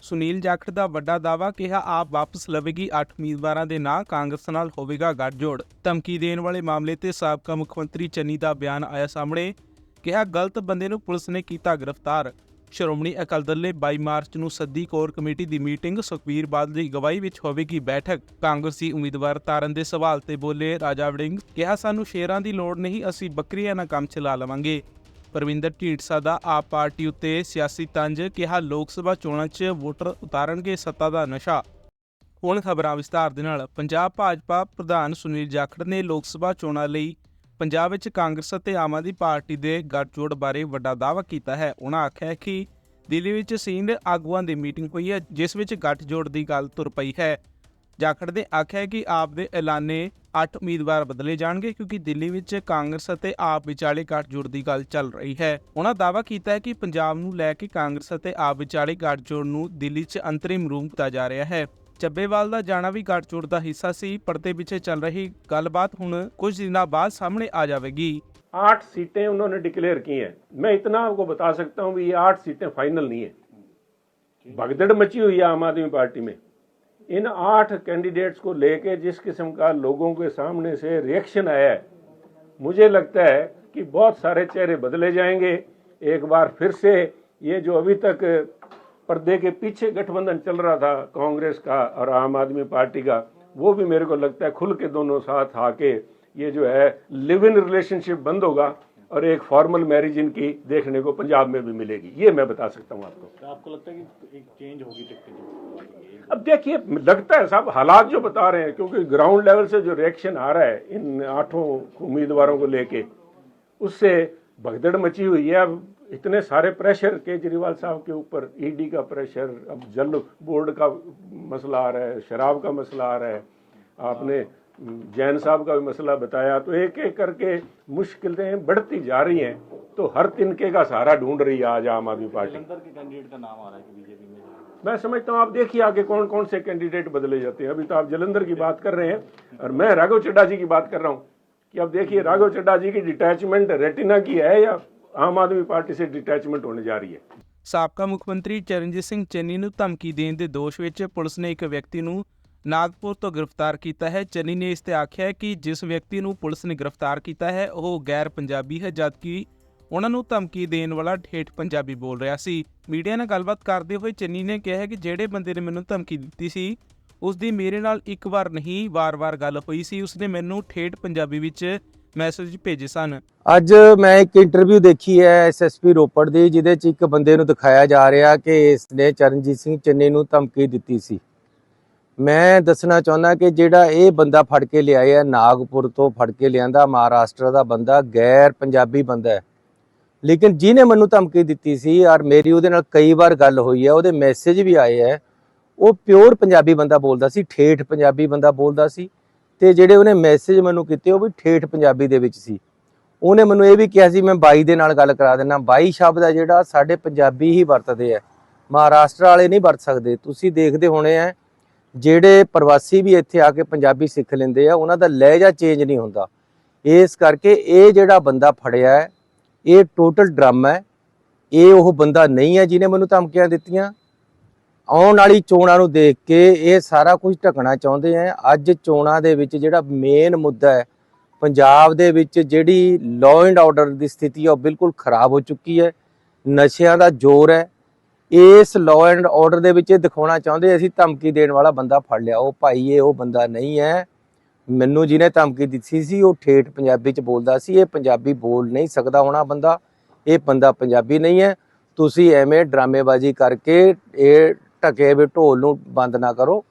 ਸੁਨੀਲ ਜਾਖੜ ਦਾ ਵੱਡਾ ਦਾਅਵਾ ਕਿਹਾ ਆਪ ਵਾਪਸ ਲਵੇਗੀ 8 ਉਮੀਦਵਾਰਾਂ ਦੇ ਨਾਂ, ਕਾਂਗਰਸ ਨਾਲ ਹੋਵੇਗਾ ਗੱਠਜੋੜ। ਧਮਕੀ ਦੇਣ ਵਾਲੇ ਮਾਮਲੇ ਤੇ ਸਾਬਕਾ ਮੁੱਖ ਮੰਤਰੀ ਚੰਨੀ ਦਾ ਬਿਆਨ ਆਇਆ ਸਾਹਮਣੇ, ਕਿਹਾ ਗਲਤ ਬੰਦੇ ਨੂੰ ਪੁਲਿਸ ਨੇ ਕੀਤਾ ਗ੍ਰਿਫਤਾਰ। ਸ਼੍ਰੋਮਣੀ ਅਕਾਲੀ ਦਲ ਨੇ 22 ਮਾਰਚ ਨੂੰ ਸੱਦੀ ਕੋਰ ਕਮੇਟੀ ਦੀ ਮੀਟਿੰਗ ਸੁਖਬੀਰ ਬਾਦਲ ਦੀ ਅਗਵਾਈ ਵਿੱਚ ਹੋਵੇਗੀ ਬੈਠਕ। ਕਾਂਗਰਸੀ ਉਮੀਦਵਾਰ ਤਾਰਨ ਦੇ ਸਵਾਲ ਤੇ ਬੋਲੇ ਰਾਜਾ ਵੜਿੰਗ, ਕਿਹਾ ਸਾਨੂੰ ਸ਼ੇਰਾਂ ਦੀ ਲੋੜ ਨਹੀਂ, ਅਸੀਂ ਬੱਕਰੀਆਂ ਨਾਲ ਕੰਮ ਚਲਾ ਲਵਾਂਗੇ। ਪਰਵਿੰਦਰ ਢੀਂਡਸਾ ਦਾ ਆਪ ਪਾਰਟੀ ਉੱਤੇ ਸਿਆਸੀ ਤੰਜ ਕਿਹਾ ਲੋਕ ਸਭਾ ਚੋਣਾਂ 'ਚ ਵੋਟਰ ਉਤਾਰਨਗੇ ਸੱਤਾ ਦਾ ਨਸ਼ਾ। ਹੁਣ ਖਬਰਾਂ ਵਿਸਤਾਰ ਦੇ ਨਾਲ ਪੰਜਾਬ ਭਾਜਪਾ ਪ੍ਰਧਾਨ ਸੁਨੀਲ ਜਾਖੜ ਨੇ ਲੋਕ ਸਭਾ ਚੋਣਾਂ ਲਈ ਪੰਜਾਬ ਵਿੱਚ ਕਾਂਗਰਸ ਅਤੇ ਆਮ ਆਦਮੀ ਪਾਰਟੀ ਦੇ ਗੱਠਜੋੜ ਬਾਰੇ ਵੱਡਾ ਦਾਅਵਾ ਕੀਤਾ ਹੈ। ਉਹਨਾਂ ਆਖਿਆ ਕਿ ਦਿੱਲੀ ਵਿੱਚ ਸੀਨੀਅਰ ਆਗੂਆਂ ਦੀ ਮੀਟਿੰਗ ਹੋਈ ਹੈ, ਜਿਸ ਵਿੱਚ ਗੱਠਜੋੜ ਦੀ ਗੱਲ ਤੁਰ ਪਈ ਹੈ। ਜਾਖੜ ਨੇ ਆਖਿਆ ਕਿ ਆਪ ਦੇ ਐਲਾਨੇ 8 ਉਮੀਦਵਾਰ ਬਦਲੇ ਜਾਣਗੇ ਕਿਉਂਕਿ ਦਿੱਲੀ ਵਿੱਚ ਕਾਂਗਰਸ ਅਤੇ ਆਪ ਵਿਚਾਲੇ ਗੱਠਜੋੜ ਦੀ ਗੱਲ ਚੱਲ ਰਹੀ ਹੈ ਉਹਨਾਂ ਦਾਅਵਾ ਕੀਤਾ ਹੈ ਕਿ ਪੰਜਾਬ ਨੂੰ ਲੈ ਕੇ ਕਾਂਗਰਸ ਅਤੇ ਆਪ ਵਿਚਾਲੇ ਗੱਠਜੋੜ ਨੂੰ ਦਿੱਲੀ 'ਚ ਅੰਤਰਿਮ ਰੂਪ ਦਿੱਤਾ ਜਾ ਰਿਹਾ ਹੈ ਚੱਬੇਵਾਲ ਦਾ ਜਾਣਾ ਵੀ ਗੱਠਜੋੜ ਦਾ ਹਿੱਸਾ ਸੀ ਪਰਦੇ ਪਿੱਛੇ ਚੱਲ ਰਹੀ ਗੱਲਬਾਤ ਹੁਣ ਕੁਝ ਦਿਨਾਂ ਬਾਅਦ ਸਾਹਮਣੇ ਆ ਜਾਵੇਗੀ आठ सीटें उन्होंने डिक्लेयर की हैं मैं इतना आपको बता सकता हूं भी ये आठ सीटें फाइनल नहीं है भगदड़ मची हुई है आम आदमी पार्टी में इन आठ कैंडिडेट्स को लेके जिस किस्म का लोगों के सामने से रिएक्शन आया है, मुझे लगता है कि बहुत सारे चेहरे बदले जाएँगे। एक बार फिर से ये जो अभी तक पर्दे के पीछे गठबंधन चल रहा था, कांग्रेस का और आम आदमी पार्टी का, वो भी मेरे को लगता है खुल के दोनों साथ आके ये जो है लिव इन रिलेशनशिप बंद होगा और एक फॉर्मल मैरिज इनकी देखने को पंजाब में भी मिलेगी। ये मैं बता सकता हूँ आपको। तो आपको लगता है कि एक चेंज होगी अब देखिए, लगता है साहब, हालात जो बता रहे हैं, क्योंकि ग्राउंड लेवल से जो रिएक्शन आ रहा है, इन आठों उम्मीदवारों को लेके, उससे भगदड़ मची हुई है। अब इतने सारे प्रेशर केजरीवाल साहब के ऊपर ईडी का प्रेशर अब जल बोर्ड का मसला आ रहा है, शराब का मसला आ रहा है। आपने जैन साहब का भी मसला बताया तो एक एक करके मुश्किलें बढ़ती जा रही हैं तो हर तिनके का सहारा ढूंढ रही है आज आम आदमी पार्टी। के का नाम आ रहा है बीजेपी में मैं समझता हूँ आप देखिए आगे कौन कौन से कैंडिडेट बदले जाते हैं अभी तो आप जलंधर की बात कर रहे हैं और मैं राघव चड्डा जी की बात कर रहा हूँ कि अब देखिए राघव चड्डा जी की डिटैचमेंट रेटिना की है या आम आदमी पार्टी से डिटैचमेंट होने जा रही है ਸਾਬਕਾ ਮੁੱਖ ਮੰਤਰੀ ਚਰਨਜੀਤ ਸਿੰਘ ਚੰਨੀ ਨੂੰ ਧਮਕੀ ਦੇਣ ਦੇ ਦੋਸ਼ ਵਿੱਚ ਪੁਲਿਸ ਨੇ ਇੱਕ ਵਿਅਕਤੀ ਨੂੰ ਨਾਗਪੁਰ ਤੋਂ ਗ੍ਰਿਫਤਾਰ ਕੀਤਾ ਹੈ ਚੰਨੀ ਨੇ ਇਸ ਤੇ ਆਖਿਆ ਹੈ ਕਿ ਜਿਸ ਵਿਅਕਤੀ ਨੂੰ ਪੁਲਿਸ ਨੇ ਗ੍ਰਿਫਤਾਰ ਕੀਤਾ ਹੈ ਉਹ ਗੈਰ ਪੰਜਾਬੀ ਹੈ ਜਦਕਿ ਉਹਨਾਂ ਨੂੰ ਧਮਕੀ ਦੇਣ ਵਾਲਾ ਠੇਠ ਪੰਜਾਬੀ ਬੋਲ ਰਿਹਾ ਸੀ। ਮੀਡੀਆ ਨਾਲ ਗੱਲਬਾਤ ਕਰਦੇ ਹੋਏ ਚੰਨੀ ਨੇ ਕਿਹਾ ਕਿ ਜਿਹੜੇ ਬੰਦੇ ਨੇ ਮੈਨੂੰ ਧਮਕੀ ਦਿੱਤੀ ਸੀ ਉਸ ਦੀ ਮੇਰੇ ਨਾਲ ਇੱਕ ਵਾਰ ਨਹੀਂ, ਵਾਰ-ਵਾਰ ਗੱਲ ਹੋਈ ਸੀ। ਉਸਨੇ ਮੈਨੂੰ ਠੇਠ ਪੰਜਾਬੀ ਵਿੱਚ ਮੈਸੇਜ ਭੇਜੇ ਸਨ। ਅੱਜ ਮੈਂ ਇੱਕ ਇੰਟਰਵਿਊ ਦੇਖੀ ਹੈ ਐਸਐਸਪੀ ਰੋਪੜ ਦੀ, ਜਿਹਦੇ 'ਚ ਇੱਕ ਬੰਦੇ ਨੂੰ ਦਿਖਾਇਆ ਜਾ ਰਿਹਾ ਕਿ ਇਸ ਨੇ ਚਰਨਜੀਤ ਸਿੰਘ ਚੰਨੀ ਨੂੰ ਧਮਕੀ ਦਿੱਤੀ ਸੀ। ਮੈਂ ਦੱਸਣਾ ਚਾਹੁੰਦਾ ਕਿ ਜਿਹੜਾ ਇਹ ਬੰਦਾ ਫੜ ਕੇ ਲਿਆਇਆ, ਨਾਗਪੁਰ ਤੋਂ ਫੜ ਕੇ ਲਿਆਂਦਾ, ਮਹਾਰਾਸ਼ਟਰ ਦਾ ਬੰਦਾ, ਗੈਰ ਪੰਜਾਬੀ ਬੰਦਾ ਹੈ। ਲੇਕਿਨ ਜਿਹਨੇ ਮੈਨੂੰ ਧਮਕੀ ਦਿੱਤੀ ਸੀ ਔਰ ਮੇਰੀ ਉਹਦੇ ਨਾਲ ਕਈ ਵਾਰ ਗੱਲ ਹੋਈ ਹੈ, ਉਹਦੇ ਮੈਸੇਜ ਵੀ ਆਏ ਹੈ, ਉਹ ਪਿਓਰ ਪੰਜਾਬੀ ਬੰਦਾ ਬੋਲਦਾ ਸੀ, ਠੇਠ ਪੰਜਾਬੀ ਬੰਦਾ ਬੋਲਦਾ ਸੀ ਤੇ ਜਿਹੜੇ ਉਹਨੇ ਮੈਸੇਜ ਮੈਨੂੰ ਕੀਤੇ, ਉਹ ਵੀ ਠੇਠ ਪੰਜਾਬੀ ਦੇ ਵਿੱਚ ਸੀ। ਉਹਨੇ ਮੈਨੂੰ ਇਹ ਵੀ ਕਿਹਾ ਸੀ, ਮੈਂ ਬਾਈ ਦੇ ਨਾਲ ਗੱਲ ਕਰਾ ਦੇਣਾ ਬਾਈ ਸ਼ਬਦ ਹੈ ਜਿਹੜਾ ਸਾਡੇ ਪੰਜਾਬੀ ਹੀ ਵਰਤਦੇ ਆ ਮਹਾਰਾਸ਼ਟਰ ਵਾਲੇ ਨਹੀਂ ਵਰਤ ਸਕਦੇ, ਤੁਸੀਂ ਦੇਖਦੇ ਹੋਣੇ ਆ ਜਿਹੜੇ ਪ੍ਰਵਾਸੀ ਵੀ ਇੱਥੇ ਆ ਕੇ ਪੰਜਾਬੀ ਸਿੱਖ ਲੈਂਦੇ ਆ, ਉਹਨਾਂ ਦਾ ਲਹਿਜਾ ਚੇਂਜ ਨਹੀਂ ਹੁੰਦਾ। ਇਸ ਕਰਕੇ ਇਹ ਜਿਹੜਾ ਬੰਦਾ ਫੜਿਆ ਹੈ ਇਹ ਟੋਟਲ ਡਰਾਮਾ ਹੈ। ਇਹ ਉਹ ਬੰਦਾ ਨਹੀਂ ਹੈ ਜਿਹਨੇ ਮੈਨੂੰ ਧਮਕੀਆਂ ਦਿੱਤੀਆਂ। ਆਉਣ ਵਾਲੀ ਚੋਣਾਂ ਨੂੰ ਦੇਖ ਕੇ ਇਹ ਸਾਰਾ ਕੁਝ ਢਕਣਾ ਚਾਹੁੰਦੇ ਆ। ਅੱਜ ਚੋਣਾਂ ਦੇ ਵਿੱਚ ਜਿਹੜਾ ਮੇਨ ਮੁੱਦਾ ਹੈ, ਪੰਜਾਬ ਦੇ ਵਿੱਚ ਜਿਹੜੀ ਲਾਅ ਐਂਡ ਆਰਡਰ ਦੀ ਸਥਿਤੀ ਹੈ ਉਹ ਬਿਲਕੁਲ ਖਰਾਬ ਹੋ ਚੁੱਕੀ ਹੈ। ਨਸ਼ਿਆਂ ਦਾ ਜ਼ੋਰ ਹੈ। ਇਸ ਲਾਅ ਐਂਡ ਆਰਡਰ ਦੇ ਵਿੱਚ ਇਹ ਦਿਖਾਉਣਾ ਚਾਹੁੰਦੇ ਅਸੀਂ ਧਮਕੀ ਦੇਣ ਵਾਲਾ ਬੰਦਾ ਫੜ ਲਿਆ। ਉਹ ਭਾਈ, ਇਹ ਉਹ ਬੰਦਾ ਨਹੀਂ ਹੈ। ਮੈਨੂੰ ਜਿਹਨੇ ਧਮਕੀ ਦਿੱਤੀ ਸੀ, ਉਹ ਠੇਠ ਪੰਜਾਬੀ ਚ ਬੋਲਦਾ ਸੀ, ਇਹ ਪੰਜਾਬੀ ਬੋਲ ਨਹੀਂ ਸਕਦਾ ਹੋਣਾ ਬੰਦਾ, ਇਹ ਬੰਦਾ ਪੰਜਾਬੀ ਨਹੀਂ ਹੈ। ਤੁਸੀਂ ਐਵੇਂ ਡਰਾਮੇਬਾਜ਼ੀ ਕਰਕੇ ਇਹ ਢਕੇ ਵੀ ਢੋਲ ਨੂੰ ਬੰਦ ਨਾ ਕਰੋ।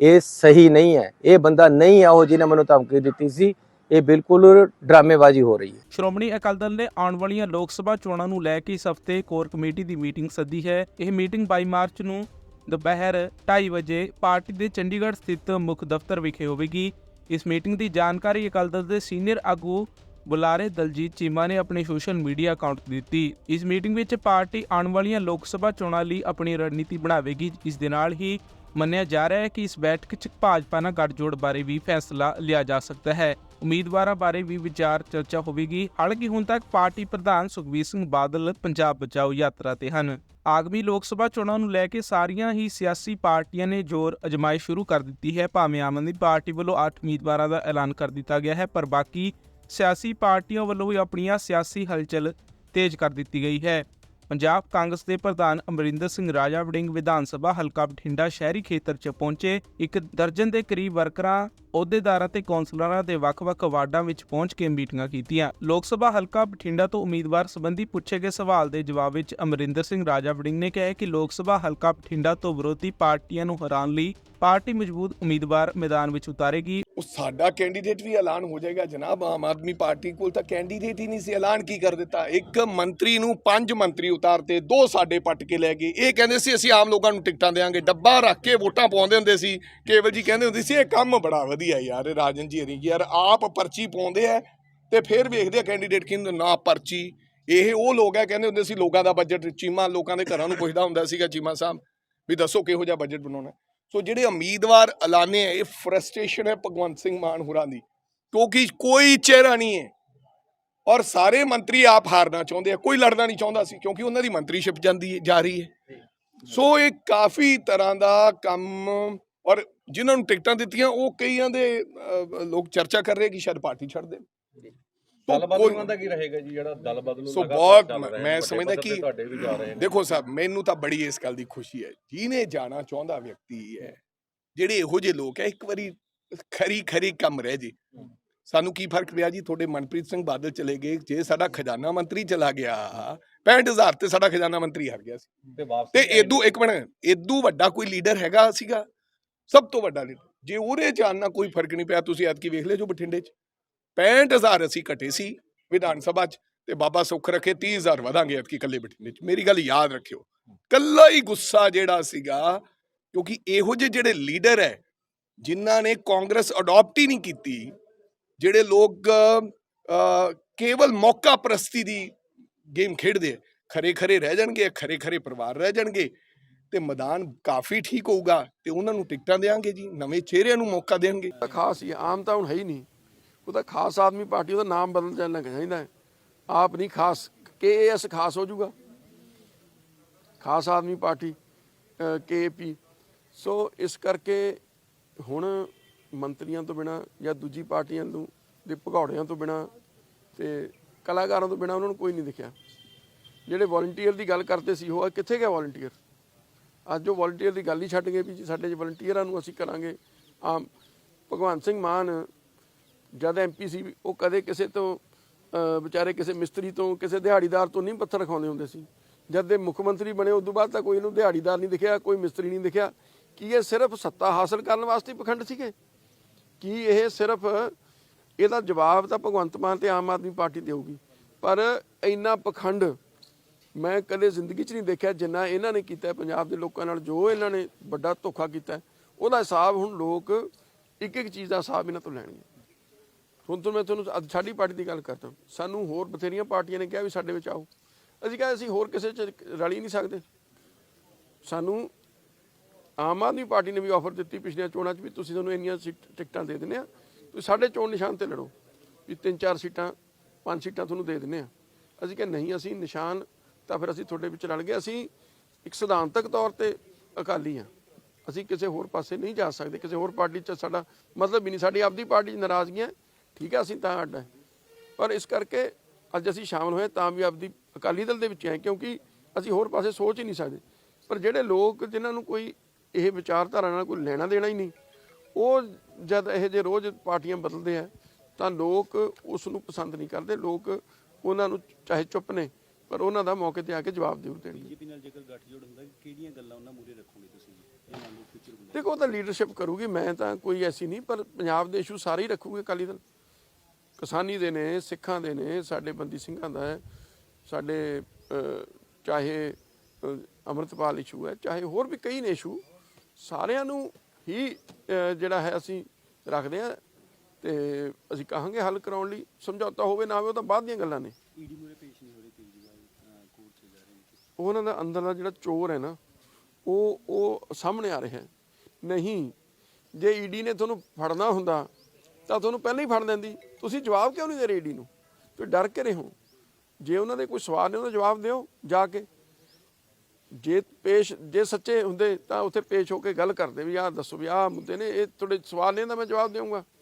ਇਹ ਸਹੀ ਨਹੀਂ ਹੈ। ਇਹ ਬੰਦਾ ਨਹੀਂ ਹੈ ਉਹ ਜਿਹਨੇ ਮੈਨੂੰ ਧਮਕੀ ਦਿੱਤੀ ਸੀ। ਇਹ ਬਿਲਕੁਲ ਡਰਾਮੇਬਾਜ਼ੀ ਹੋ ਰਹੀ ਹੈ। ਸ਼੍ਰੋਮਣੀ ਅਕਾਲੀ ਦਲ ਨੇ ਆਉਣ ਵਾਲੀਆਂ ਲੋਕ ਸਭਾ ਚੋਣਾਂ ਨੂੰ ਲੈ ਕੇ ਇਸ ਹਫ਼ਤੇ ਕੋਰ ਕਮੇਟੀ ਦੀ ਮੀਟਿੰਗ ਸੱਦੀ ਹੈ। ਇਹ ਮੀਟਿੰਗ 22 ਮਾਰਚ ਨੂੰ ਦੁਪਹਿਰ 2:30 ਵਜੇ ਪਾਰਟੀ ਦੇ ਚੰਡੀਗੜ੍ਹ ਸਥਿਤ ਮੁੱਖ ਦਫ਼ਤਰ ਵਿਖੇ ਹੋਵੇਗੀ। ਇਸ ਮੀਟਿੰਗ ਦੀ ਜਾਣਕਾਰੀ ਅਕਾਲੀ ਦਲ ਦੇ ਸੀਨੀਅਰ ਆਗੂ ਬੁਲਾਰੇ ਦਲਜੀਤ ਚੀਮਾ ਨੇ ਆਪਣੇ ਸੋਸ਼ਲ ਮੀਡੀਆ ਅਕਾਊਂਟ ਦਿੱਤੀ। ਇਸ ਮੀਟਿੰਗ ਵਿੱਚ ਪਾਰਟੀ ਆਉਣ ਵਾਲੀਆਂ ਲੋਕ ਸਭਾ ਚੋਣਾਂ ਲਈ ਆਪਣੀ ਰਣਨੀਤੀ ਬਣਾਵੇਗੀ। ਇਸ ਦੇ ਨਾਲ ਹੀ ਮੰਨਿਆ ਜਾ ਰਿਹਾ ਹੈ ਕਿ ਇਸ ਬੈਠਕ 'ਚ ਭਾਜਪਾ ਨਾਲ ਗੱਠਜੋੜ ਬਾਰੇ ਵੀ ਫੈਸਲਾ ਲਿਆ ਜਾ ਸਕਦਾ ਹੈ। ਉਮੀਦਵਾਰਾਂ ਬਾਰੇ ਵੀ ਵਿਚਾਰ ਚਰਚਾ ਹੋਵੇਗੀ। ਹਾਲਾਂਕਿ ਹੁਣ ਤੱਕ ਪਾਰਟੀ ਪ੍ਰਧਾਨ ਸੁਖਬੀਰ ਸਿੰਘ ਬਾਦਲ ਪੰਜਾਬ ਬਚਾਓ ਯਾਤਰਾ ਤੇ ਹਨ। ਆਗਮੀ ਲੋਕ ਸਭਾ ਚੋਣਾਂ ਨੂੰ ਲੈ ਕੇ ਸਾਰੀਆਂ ਹੀ ਸਿਆਸੀ ਪਾਰਟੀਆਂ ਨੇ ਜ਼ੋਰ ਅਜਮਾਇਸ਼ ਸ਼ੁਰੂ ਕਰ ਦਿੱਤੀ ਹੈ। ਭਾਵੇਂ ਆਮ ਆਦਮੀ ਪਾਰਟੀ ਵੱਲੋਂ 8 ਉਮੀਦਵਾਰਾਂ ਦਾ ਐਲਾਨ ਕਰ ਦਿੱਤਾ ਗਿਆ ਹੈ, ਪਰ ਬਾਕੀ ਸਿਆਸੀ ਪਾਰਟੀਆਂ ਵੱਲੋਂ ਵੀ ਆਪਣੀਆਂ ਸਿਆਸੀ ਹਲਚਲ ਤੇਜ਼ ਕਰ ਦਿੱਤੀ ਗਈ ਹੈ। ਪੰਜਾਬ ਕਾਂਗਰਸ ਦੇ ਪ੍ਰਧਾਨ ਅਮਰਿੰਦਰ ਸਿੰਘ ਰਾਜਾ ਵੜਿੰਗ ਵਿਧਾਨ ਸਭਾ ਹਲਕਾ ਬਠਿੰਡਾ ਸ਼ਹਿਰੀ ਖੇਤਰ 'ਚ ਪਹੁੰਚੇ। ਇੱਕ ਦਰਜਨ ਦੇ ਕਰੀਬ ਵਰਕਰਾਂ, ਅਹੁਦੇਦਾਰਾਂ ਤੇ ਕੌਂਸਲਰਾਂ ਦੇ ਵੱਖ-ਵੱਖ ਵਾਰਡਾਂ ਵਿੱਚ ਪਹੁੰਚ ਕੇ ਮੀਟਿੰਗਾਂ ਕੀਤੀਆਂ। ਲੋਕ ਸਭਾ ਹਲਕਾ ਬਠਿੰਡਾ ਤੋਂ ਉਮੀਦਵਾਰ ਸੰਬੰਧੀ ਪੁੱਛੇ ਗਏ ਸਵਾਲ ਦੇ ਜਵਾਬ ਵਿੱਚ ਅਮਰਿੰਦਰ ਸਿੰਘ ਰਾਜਾ ਵੜਿੰਗ ਨੇ ਕਿਹਾ ਕਿ ਲੋਕ ਸਭਾ ਹਲਕਾ ਬਠਿੰਡਾ ਤੋਂ ਵਿਰੋਧੀ ਪਾਰਟੀਆਂ ਨੂੰ ਹਰਾਉਣ ਲਈ ਪਾਰਟੀ ਮਜ਼ਬੂਤ ਉਮੀਦਵਾਰ ਮੈਦਾਨ ਵਿੱਚ ਉਤਾਰੇਗੀ। ਉਹ ਸਾਡਾ ਕੈਂਡੀਡੇਟ ਵੀ ਐਲਾਨ ਹੋ ਜਾਏਗਾ ਜਨਾਬ, ਆਮ ਆਦਮੀ ਪਾਰਟੀ ਕੋਲ ਤਾਂ ਕੈਂਡੀਡੇਟ ਹੀ ਨਹੀਂ ਸੀ, ਐਲਾਨ ਕੀ ਕਰ ਦਿੱਤਾ? ਇੱਕ ਮੰਤਰੀ ਨੂੰ ਪੰਜ ਮੰਤਰੀ ਉਤਾਰਤੇ, ਦੋ ਸਾਡੇ ਪੱਟ ਕੇ ਲੈ ਗਏ। ਇਹ ਕਹਿੰਦੇ ਸੀ, ਅਸੀਂ ਆਮ ਲੋਕਾਂ ਨੂੰ ਟਿਕਟਾਂ ਦੇਾਂਗੇ ਡੱਬਾ ਰੱਖ ਕੇ ਵੋਟਾਂ ਪਾਉਂਦੇ ਹੁੰਦੇ ਸੀ। ਕੇਵਲ ਜੀ ਕਹਿੰਦੇ ਹੁੰਦੇ ਸੀ, ਇਹ ਕੰਮ ਬੜਾ ਵਧੀਆ ਯਾਰ, ਇਹ ਰਾਜਨ ਜੀ ਹਰੀ ਯਾਰ ਆਪ ਪਰਚੀ ਪਾਉਂਦੇ ਆ ਤੇ ਫਿਰ ਵੇਖਦੇ ਆ ਕੈਂਡੀਡੇਟ ਕਿਹਨੂੰ ਨਾ ਪਰਚੀ। ਇਹ ਉਹ ਲੋਕ ਆ, ਕਹਿੰਦੇ ਹੁੰਦੇ ਸੀ, ਲੋਕਾਂ ਦਾ ਬਜਟ ਚੀਮਾ, ਲੋਕਾਂ ਦੇ ਘਰਾਂ ਨੂੰ ਪੁੱਛਦਾ ਹੁੰਦਾ ਸੀਗਾ ਚੀਮਾ ਸਾਹਿਬ, ਵੀ ਦੱਸੋ ਕਿਹੋ ਜਿਹਾ ਬਜਟ ਬਣਾਉਣਾ। ਸੋ ਜਿਹੜੇ ਉਮੀਦਵਾਰ ਐਲਾਨੇ ਆ, ਇਹ ਫਰਸਟ੍ਰੇਸ਼ਨ ਹੈ ਭਗਵੰਤ ਸਿੰਘ ਮਾਨ ਹੋਰਾਂ ਦੀ, ਕਿਉਂਕਿ ਕੋਈ ਚਿਹਰਾ ਨਹੀਂ ਹੈ। ਔਰ ਸਾਰੇ ਮੰਤਰੀ ਆਪ ਹਾਰਨਾ ਚਾਹੁੰਦੇ ਆ, ਕੋਈ ਲੜਨਾ ਨਹੀਂ ਚਾਹੁੰਦਾ ਸੀ, ਕਿਉਂਕਿ ਉਹਨਾਂ ਦੀ ਮੰਤਰੀਸ਼ਿਪ ਜਾਂਦੀ ਹੈ, ਜਾ ਰਹੀ ਹੈ। ਸੋ ਇਹ ਕਾਫੀ ਤਰ੍ਹਾਂ ਦਾ ਕੰਮ, ਔਰ ਜਿਨ੍ਹਾਂ ਨੂੰ ਟਿਕਟਾਂ ਦਿੱਤੀਆਂ, ਉਹ ਕਈਆਂ ਦੇ ਲੋਕ ਚਰਚਾ ਕਰ ਰਹੇ ਕਿ ਸ਼ਾਇਦ ਪਾਰਟੀ ਛੱਡ ਦੇਣ। ਦਲ ਬਦਲੂਆਂ ਦਾ ਕੀ ਰਹੇਗਾ ਜੀ ਜਿਹੜਾ ਦਲ ਬਦਲੂ ਸੋ ਬਹੁਤ ਮੈਂ ਸਮਝਦਾ ਕਿ ਤੁਹਾਡੇ ਵੀ ਜਾ ਰਹੇ ਨੇ। ਦੇਖੋ ਸਾਹਿਬ ਮੈਨੂੰ ਤਾਂ ਬੜੀ ਇਸ ਗੱਲ ਦੀ ਖੁਸ਼ੀ ਹੈ ਜਿਹਨੇ ਜਾਣਾ ਚਾਹੁੰਦਾ ਵਿਅਕਤੀ ਹੈ ਜਿਹੜੇ ਇਹੋ ਜਿਹੇ ਲੋਕ ਹੈ ਇੱਕ ਵਾਰੀ ਖਰੀ ਖਰੀ ਕੰਮ ਰਹਿ ਜੇ। ਸਾਨੂੰ ਕੀ ਫ਼ਰਕ ਪਿਆ ਜੀ? ਤੁਹਾਡੇ ਮਨਪ੍ਰੀਤ ਸਿੰਘ ਬਾਦਲ ਚਲੇ ਗਏ ਜੇ ਸਾਡਾ ਖਜ਼ਾਨਾ ਮੰਤਰੀ ਚਲਾ ਗਿਆ 65000 ਤੇ ਸਾਡਾ ਖਜ਼ਾਨਾ ਮੰਤਰੀ ਹਾਰ ਗਿਆ ਸੀ। ਤੇ ਵਾਪਸ ਤੇ ਇਦੂ ਇੱਕ ਮਿੰਟ ਇਦੂ ਵੱਡਾ ਕੋਈ ਲੀਡਰ ਹੈਗਾ ਸੀਗਾ? ਸਭ ਤੋਂ ਵੱਡਾ ਲੀਡਰ। ਜੇ ਉਹਦੇ ਜਾਣ ਨਾਲ ਕੋਈ ਫ਼ਰਕ ਨਹੀਂ ਪਿਆ ਤੁਸੀਂ ਐਤਕੀ ਵੇਖ ਲਿਓ ਜੋ ਬਠਿੰਡੇ 'ਚ। 65000 ਅਸੀਂ ਘਟੇ ਸੀ ਵਿਧਾਨ ਸਭਾ 'ਚ ਤੇ ਬਾਬਾ ਸੁੱਖ ਰੱਖੇ 30000 ਵਧਾਂਗੇ ਐਤਕੀ ਕੱਲੇ ਬਠਿੰਡੇ 'ਚ। ਮੇਰੀ ਗੱਲ ਯਾਦ ਰੱਖਿਓ ਕੱਲਾ ਹੀ ਗੁੱਸਾ ਜਿਹੜਾ ਸੀਗਾ ਕਿਉਂਕਿ ਇਹੋ ਜਿਹੇ ਜਿਹੜੇ ਲੀਡਰ ਹੈ ਜਿਨ੍ਹਾਂ ਨੇ ਕਾਂਗਰਸ ਅਡਾਪਟ ਹੀ ਨਹੀਂ ਕੀਤੀ ਜਿਹੜੇ ਲੋਕ ਅਹ, ਕੇਵਲ ਮੌਕਾ ਪ੍ਰਸਤੀ ਦੀ ਗੇਮ ਖੇਡਦੇ ਆ ਖਰੇ ਖਰੇ ਰਹਿ ਜਾਣਗੇ ਖਰੇ ਖਰੇ ਪਰਿਵਾਰ ਰਹਿ ਜਾਣਗੇ ਤੇ ਮੈਦਾਨ ਕਾਫੀ ਠੀਕ ਹੋਊਗਾ ਤੇ ਉਹਨਾਂ ਨੂੰ ਟਿਕਟਾਂ ਦੇਾਂਗੇ ਜੀ ਨਵੇਂ ਚਿਹਰਿਆਂ ਨੂੰ ਮੌਕਾ ਦੇਣਗੇ। ਖਾਸ ਹੀ ਆਮ ਤਾਂ ਹੁਣ ਹੈ ਹੀ ਨਹੀਂ। ਉਹਦਾ ਖਾਸ ਆਦਮੀ ਪਾਰਟੀ ਉਹਦਾ ਨਾਮ ਬਦਲ ਜਾਣਾ ਚਾਹੀਦਾ ਹੈ। ਆਪ ਨਹੀਂ ਖਾਸ, ਕੇਐਸ ਖਾਸ ਹੋ ਜਾਊਗਾ। ਖਾਸ ਆਦਮੀ ਪਾਰਟੀ ਕੇਪੀ। ਸੋ ਇਸ ਕਰਕੇ ਹੁਣ ਮੰਤਰੀਆਂ ਤੋਂ ਬਿਨਾ ਜਾਂ ਦੂਜੀ ਪਾਰਟੀਆਂ ਨੂੰ ਦੇ ਭਗੌੜਿਆਂ ਤੋਂ ਬਿਨਾ ਤੇ ਕਲਾਕਾਰਾਂ ਤੋਂ ਬਿਨਾ ਉਹਨਾਂ ਨੂੰ ਕੋਈ ਨਹੀਂ ਦਿਖਿਆ। ਜਿਹੜੇ ਵੋਲੰਟੀਅਰ ਦੀ ਗੱਲ ਕਰਦੇ ਸੀ, ਉਹ ਕਿੱਥੇ ਗਿਆ ਵੋਲੰਟੀਅਰ ਅੱਜ ਉਹ ਵੋਲੰਟੀਅਰ ਦੀ ਗੱਲ ਹੀ ਛੱਡ ਗਏ ਵੀ ਜੀ, ਸਾਡੇ ਵੋਲੰਟੀਅਰਾਂ ਨੂੰ ਅਸੀਂ ਕਰਾਂਗੇ। ਆਮ ਭਗਵੰਤ ਸਿੰਘ ਮਾਨ ਜਦ ਐਮਪੀ ਸੀ, ਉਹ ਕਦੇ ਕਿਸੇ ਤੋਂ ਵਿਚਾਰੇ ਕਿਸੇ ਮਿਸਤਰੀ ਤੋਂ, ਕਿਸੇ ਦਿਹਾੜੀਦਾਰ ਤੋਂ ਨਹੀਂ ਪੱਥਰ ਰਖਾਉਂਦੇ ਹੁੰਦੇ ਸੀ। ਜਦ ਦੇ ਮੁੱਖ ਮੰਤਰੀ ਬਣੇ ਉਸ ਤੋਂ ਬਾਅਦ ਤਾਂ ਕੋਈ ਇਹਨੂੰ ਦਿਹਾੜੀਦਾਰ ਨਹੀਂ ਦਿਖਿਆ, ਕੋਈ ਮਿਸਤਰੀ ਨਹੀਂ ਦਿਖਿਆ। ਕੀ ਇਹ ਸਿਰਫ ਸੱਤਾ ਹਾਸਲ ਕਰਨ ਵਾਸਤੇ ਪਖੰਡ ਸੀਗੇ? ਕੀ ਇਹ ਸਿਰਫ ਇਹਦਾ ਜਵਾਬ ਤਾਂ ਭਗਵੰਤ ਮਾਨ ਤੇ ਆਮ ਆਦਮੀ ਪਾਰਟੀ ਦੇਊਗੀ ਪਰ ਇੰਨਾ ਪਖੰਡ ਮੈਂ ਕਦੇ ਜ਼ਿੰਦਗੀ 'ਚ ਨਹੀਂ ਦੇਖਿਆ ਜਿੰਨਾ ਇਹਨਾਂ ਨੇ ਕੀਤਾ ਪੰਜਾਬ ਦੇ ਲੋਕਾਂ ਨਾਲ ਜੋ ਇਹਨਾਂ ਨੇ ਵੱਡਾ ਧੋਖਾ ਕੀਤਾ ਉਹਦਾ ਹਿਸਾਬ ਹੁਣ ਲੋਕ ਇੱਕ ਇੱਕ ਚੀਜ਼ ਦਾ ਹਿਸਾਬ ਇਹਨਾਂ ਤੋਂ ਲੈਣਗੇ। ਹੁਣ ਤੋਂ ਮੈਂ ਤੁਹਾਨੂੰ ਸਾਡੀ ਪਾਰਟੀ ਦੀ ਗੱਲ ਕਰਦਾ। ਸਾਨੂੰ ਹੋਰ ਬਥੇਰੀਆਂ ਪਾਰਟੀਆਂ ਨੇ ਕਿਹਾ ਵੀ ਸਾਡੇ ਵਿੱਚ ਆਓ। ਅਸੀਂ ਕਿਹਾ ਅਸੀਂ ਹੋਰ ਕਿਸੇ 'ਚ ਰਲੀ ਨਹੀਂ ਸਕਦੇ। ਸਾਨੂੰ ਆਮ ਆਦਮੀ ਪਾਰਟੀ ਨੇ ਵੀ ਆਫਰ ਦਿੱਤੀ ਪਿਛਲੀਆਂ ਚੋਣਾਂ 'ਚ ਵੀ ਤੁਸੀਂ ਤੁਹਾਨੂੰ ਇੰਨੀਆਂ ਸੀਟ- ਟਿਕਟਾਂ ਦੇ ਦਿੰਦੇ ਆ। ਤੁਸੀਂ ਸਾਡੇ ਚੋਣ ਨਿਸ਼ਾਨ ਤੇ ਲੜੋ। ਵੀ ਤਿੰਨ ਚਾਰ ਸੀਟਾਂ, ਪੰਜ ਸੀਟਾਂ ਤੁਹਾਨੂੰ ਦੇ ਦਿੰਦੇ ਆ। ਅਸੀਂ ਕਿਹਾ ਨਹੀਂ, ਅਸੀਂ ਨਿਸ਼ਾਨ ਤਾਂ ਫਿਰ ਅਸੀਂ ਤੁਹਾਡੇ ਵਿੱਚ ਰਲ ਗਏ। ਅਸੀਂ ਇੱਕ ਸਿਧਾਂਤਕ ਤੌਰ ਤੇ ਅਕਾਲੀ ਆ ਅਸੀਂ ਕਿਸੇ ਹੋਰ ਪਾਸੇ ਨਹੀਂ ਜਾ ਸਕਦੇ। ਕਿਸੇ ਹੋਰ ਪਾਰਟੀ 'ਚ ਸਾਡਾ ਮਤਲਬ ਹੀ ਨਹੀਂ। ਸਾਡੀ ਆਪਦੀ ਪਾਰਟੀ 'ਚ ਨਾਰਾਜ਼ਗੀਆਂ ਠੀਕ ਹੈ ਅਸੀਂ ਤਾਂ ਅੱਡ ਹੈ ਪਰ ਇਸ ਕਰਕੇ ਅੱਜ ਅਸੀਂ ਸ਼ਾਮਲ ਹੋਏ ਤਾਂ ਵੀ ਆਪਦੀ ਅਕਾਲੀ ਦਲ ਦੇ ਵਿੱਚ ਆਏ ਕਿਉਂਕਿ ਅਸੀਂ ਹੋਰ ਪਾਸੇ ਸੋਚ ਹੀ ਨਹੀਂ ਸਕਦੇ। ਪਰ ਜਿਹੜੇ ਲੋਕ ਜਿਨ੍ਹਾਂ ਨੂੰ ਕੋਈ ਇਹ ਵਿਚਾਰਧਾਰਾ ਨਾਲ ਕੋਈ ਲੈਣਾ ਦੇਣਾ ਹੀ ਨਹੀਂ ਉਹ ਜਦ ਇਹ ਜੇ ਰੋਜ਼ ਪਾਰਟੀਆਂ ਬਦਲਦੇ ਆ ਤਾਂ ਲੋਕ ਉਸ ਨੂੰ ਪਸੰਦ ਨਹੀਂ ਕਰਦੇ। ਲੋਕ ਉਹਨਾਂ ਨੂੰ ਚਾਹੇ ਚੁੱਪ ਨੇ ਪਰ ਉਹਨਾਂ ਦਾ ਮੌਕੇ ਤੇ ਆ ਕੇ ਜਵਾਬ ਜ਼ਰੂਰ ਦੇਣਗੇ। ਬੀਜੇਪੀ ਨਾਲ ਜੇਕਰ ਗੱਠਜੋੜ ਹੁੰਦਾ ਕਿਹੜੀਆਂ ਗੱਲਾਂ ਉਹਨਾਂ ਮੂਰੇ ਰੱਖੋਗੇ ਤੁਸੀਂ? ਇਹ ਮੰਨ ਲਓ ਫਿਊਚਰ ਹੁੰਦਾ ਦੇਖੋ ਤਾਂ ਲੀਡਰਸ਼ਿਪ ਕਰੂਗੀ ਮੈਂ ਤਾਂ ਕੋਈ ਐਸੀ ਨਹੀਂ ਪਰ ਪੰਜਾਬ ਦੇ ਇਸ਼ੂ ਸਾਰੇ ਹੀ ਰੱਖੂਗੇ ਅਕਾਲੀ ਦਲ। ਕਿਸਾਨੀ ਦੇ ਨੇ ਸਿੱਖਾਂ ਦੇ ਨੇ ਸਾਡੇ ਬੰਦੀ ਸਿੰਘਾਂ ਦਾ ਹੈ। ਸਾਡੇ ਚਾਹੇ ਅੰਮ੍ਰਿਤਪਾਲ ਇਸ਼ੂ ਹੈ ਚਾਹੇ ਹੋਰ ਵੀ ਕਈ ਨੇ ਇਸ਼ੂ ਸਾਰਿਆਂ ਨੂੰ ਹੀ ਜਿਹੜਾ ਹੈ ਅਸੀਂ ਰੱਖਦੇ ਆ ਤੇ ਅਸੀਂ ਕਹਾਂਗੇ ਹੱਲ ਕਰਾਉਣ ਲਈ। ਸਮਝੌਤਾ ਹੋਵੇ ਨਾ ਹੋਵੇ ਉਹ ਤਾਂ ਬਾਅਦ ਦੀਆਂ ਗੱਲਾਂ ਨੇ। ਈਡੀ ਮੂਰੇ ਪੇਸ਼ ਨਹੀਂ ਹੋ ਰਹੀ ਕੇਜਰੀਵਾਲ ਕੋਰਟ 'ਚ ਜਾ ਰਹੇ ਨੇ। ਉਹਨਾਂ ਦਾ ਅੰਦਰ ਦਾ ਜਿਹੜਾ ਚੋਰ ਹੈ ਨਾ ਉਹ ਉਹ ਸਾਹਮਣੇ ਆ ਰਿਹਾ ਨਹੀਂ ਜੇ ਈਡੀ ਨੇ ਤੁਹਾਨੂੰ ਫੜਨਾ ਹੁੰਦਾ ਤਾਂ ਤੁਹਾਨੂੰ ਪਹਿਲਾਂ ਹੀ ਫੜ ਲੈਂਦੀ ਤੁਸੀਂ ਜਵਾਬ ਕਿਉਂ ਨਹੀਂ ਦੇ ਰਹੇ ਈਡੀ ਨੂੰ? ਤੁਸੀਂ ਡਰ ਕੇ ਰਹੇ। ਹੋ ਜੇ ਉਹਨਾਂ ਦੇ ਕੋਈ ਸਵਾਲ ਨੇ ਉਹਦਾ ਜਵਾਬ ਦਿਓ ਜਾ ਕੇ। ਜੇ ਪੇਸ਼, ਜੇ ਸੱਚੇ ਹੁੰਦੇ ਤਾਂ ਉੱਥੇ ਪੇਸ਼ ਹੋ ਕੇ ਗੱਲ ਕਰਦੇ ਵੀ ਆਹ ਦੱਸੋ ਵੀ ਆਹ ਮੁੱਦੇ ਨੇ, ਇਹ ਤੁਹਾਡੇ ਸਵਾਲ ਨੇ ਤਾਂ ਮੈਂ ਜਵਾਬ ਦੇਵਾਂਗਾ